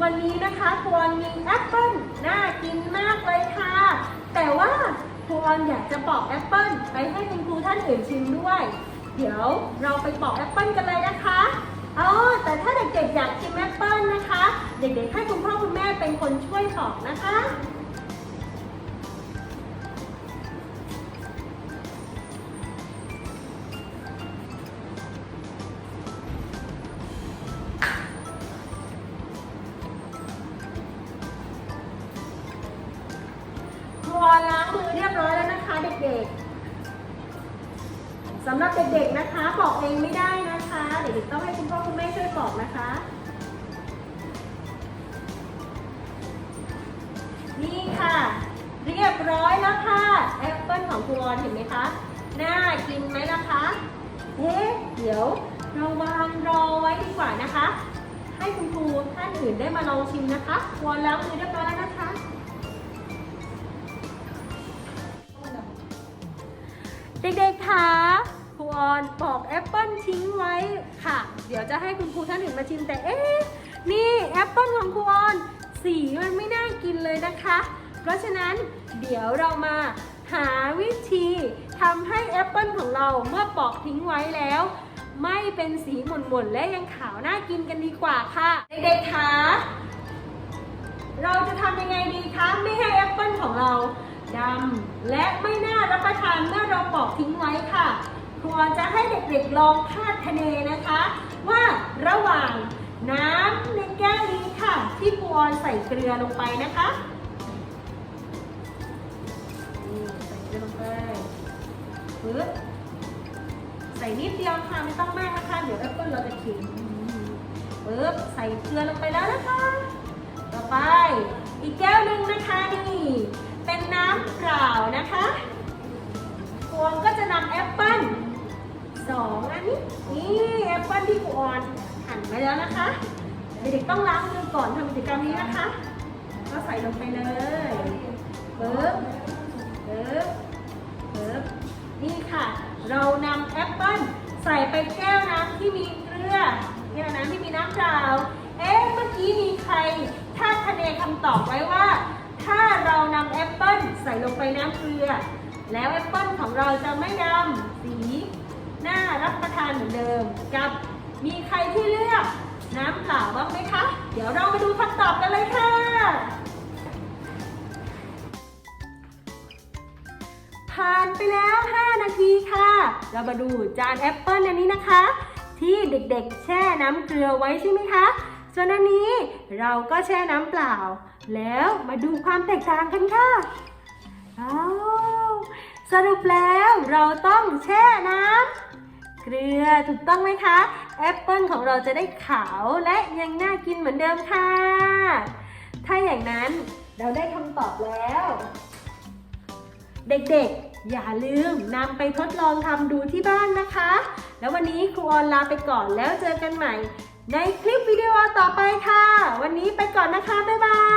วันนี้นะคะพวนมีแอปเปิ้ลน่ากินมากเลยค่ะ แต่ว่าพวนอยากจะปอกแอปเปิ้ลไปให้คุณครูท่านอื่นชิมด้วย เดี๋ยวเราไปปอกแอปเปิ้ลกันเลยนะคะอ๋อแต่ถ้าเด็กๆอยากชิมแอปเปิ้ลนะคะ เด็กๆให้คุณพ่อคุณแม่เป็นคนช่วยปอกนะคะ ครัวล้างมือเรียบร้อยแล้วนะคะ เด็กๆสำหรับเด็กๆนะคะปอกเองไม่ได้นะคะ เด็กๆต้องให้คุณพ่อคุณแม่ช่วยปอกนะคะ นี่ค่ะ เรียบร้อยแล้วค่ะแอปเปิลของครูออนเห็นไหมคะน่ากินไหมล่ะคะเอ๊ะเดี๋ยวเราวางรอไว้ดีกว่านะคะ ให้คุณครูท่านอื่นได้มาลองชิมนะคะครัวล้างมือเรียบร้อยแล้วนะคะ เด็กๆคะครูออนปอกแอปเปิลทิ้งไว้ค่ะ เดี๋ยวจะให้คุณครูท่านอื่นมาชิมแต่เอ๊ะนี่แอปเปิลของครูออนสีมันไม่น่ากินเลยนะคะ เพราะฉะนั้นเดี๋ยวเรามาหาวิธีทำให้แอปเปิลของเราเมื่อปอกทิ้งไว้แล้ว ไม่เป็นสีหม่นๆและยังขาวน่ากินกันดีกว่าค่ะ เด็กๆคะเราจะทำยังไงดีคะไม่ให้แอปเปิลของเราดำและไม่น่ารับประท วรจะให้เด็กๆลองคาดคะเนนะคะ ว่าระหว่างน้ำในแก้วนี้ค่ะ ที่ครูออนใส่เกลือลงไปนะคะใส่เกลือลงไปปึ๊บใส่นิดเดียวค่ะไม่ต้องมากนะคะ เดี๋ยวแอปเปิลเราจะเค็มปึ๊บใส่เกลือลงไปแล้วนะคะ ต่อไปอีกแก้วหนึ่งนะคะนี่เป็นน้ำ นี่นี่แอปเปิ้ลที่ครูออนหั่นไว้แล้วนะคะเด็กๆต้องล้างมือก่อนทำกิจกรรมนี้นะคะ ก็ใส่ลงไปเลยปึ๊บปึ๊บปึ๊บนี่ค่ะ เรานำแอปเปิ้ลใส่ไปแก้วน้ำที่มีเกลือแก้วน้ำที่มีน้ำเปล่าเอ๊ะเมื่อกี้มีใครคาคะเนคำตอบไว้ว่า ถ้าเรานำแอปเปิ้ลใส่ลงไปน้ำเกลือ แล้วแอปเปิ้ลของเราจะไม่ดำสี น่ารับประทานเหมือนเดิม กับมีใครที่เลือกน้ำเปล่าบ้างไหมคะ เดี๋ยวเรามาดูคำตอบกันเลยค่ะ ผ่านไปแล้ว 5 นาทีค่ะ เรามาดูจานแอปเปิลอันนี้นะคะ ที่เด็กๆ แช่น้ำเกลือไว้ใช่ไหมคะ ส่วนอันนี้เราก็แช่น้ำเปล่า แล้วมาดูความแตกต่างกันค่ะอ้าว สรุปแล้วเราต้องแช่น้ำเกลือถูกต้องไหมคะ แอปเปิลของเราจะได้ขาวและยังน่ากินเหมือนเดิมค่ะ ถ้าอย่างนั้นเราได้คำตอบแล้ว เด็กๆ อย่าลืมนำไปทดลองทำดูที่บ้านนะคะ แล้ววันนี้ครูออนลาไปก่อนแล้วเจอกันใหม่ ในคลิปวิดีโอต่อไปค่ะ วันนี้ไปก่อนนะคะ บ๊ายบาย